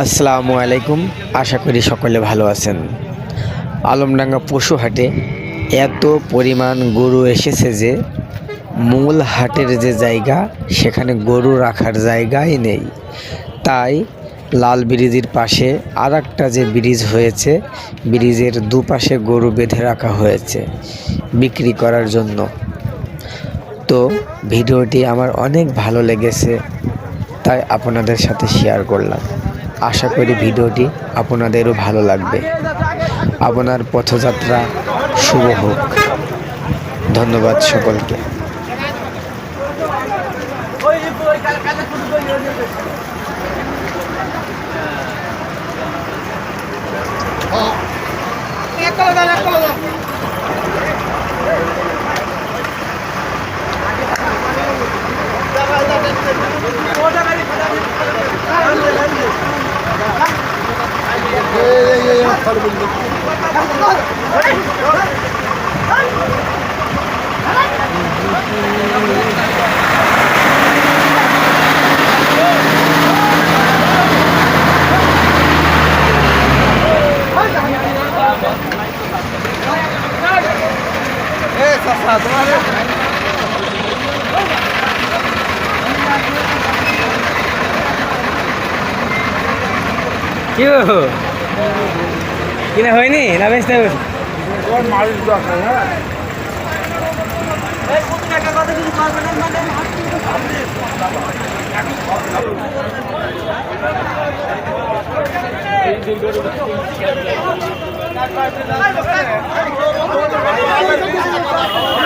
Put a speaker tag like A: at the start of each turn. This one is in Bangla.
A: আসসালামু আলাইকুম। আশা করি সকলে ভালো আছেন। আলমডাঙ্গা পশু হাটে এত পরিমাণ গরু এসেছে যে মূল হাটের যে জায়গা, সেখানে গরু রাখার জায়গাই নেই। তাই লাল ব্রিজের পাশে আর একটা যে ব্রিজ হয়েছে, ব্রিজের দুপাশে গরু বেঁধে রাখা হয়েছে বিক্রি করার জন্য। তো ভিডিওটি আমার অনেক ভালো লেগেছে, তাই আপনাদের সাথে শেয়ার করলাম। আশা করি ভিডিওটি আপনাদেরও ভালো লাগবে। আপনার পথযাত্রা শুভ হোক। ধন্যবাদ সকলকে।
B: কি গো? কিনা হয়নি না বেচতে হবে Thank.